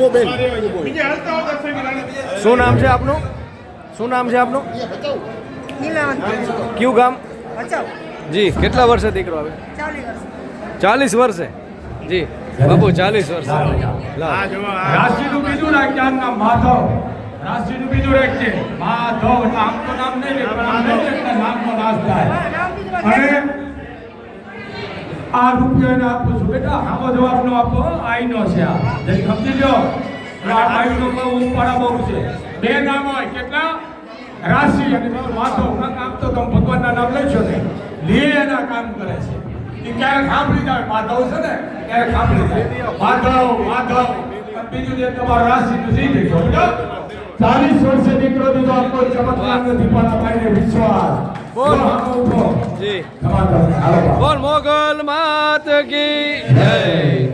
ઊભો બેન. શું નામ છે આપનું? શું નામ છે આપનું? કયું ગામ? જી કેટલા વર્ષે દીકરો આવે? ચાલીસ વર્ષે. જી બાપુ ચાલીસ વર્ષે. લાવ. રાશિનું બીજું રાખજે માધવ. રાશિનું બીજું રાખજે માધવ નામ તો નામ નહીં આ રૂપિયો એને આપું છું. બેટા આવો જવાબ નો આપો આઈનો છે આ. જરી સમજી લો આ આઈનો બહુ ઉપાડા બહુ છે. બે નામ હોય કેટલા? રાશિ. અને માથો માધવ ના કામ તો તમે ભગવાનના નામ લઈશો ને લે એના કામ કરે છે. એ ક્યારેક સાંભળી જાય માધવ છે ને ક્યારેક સાંભળી જાય. માધવ માધવ બીજું જે તમારું રાશિનું જી દેખો બેટા ચાલીસ વર્ષે દીકરો દીધો આપણો ચમત્કાર નથી પણ આ ભાઈને વિશ્વાસ. જી. બોલ મોગલ માત કી જય.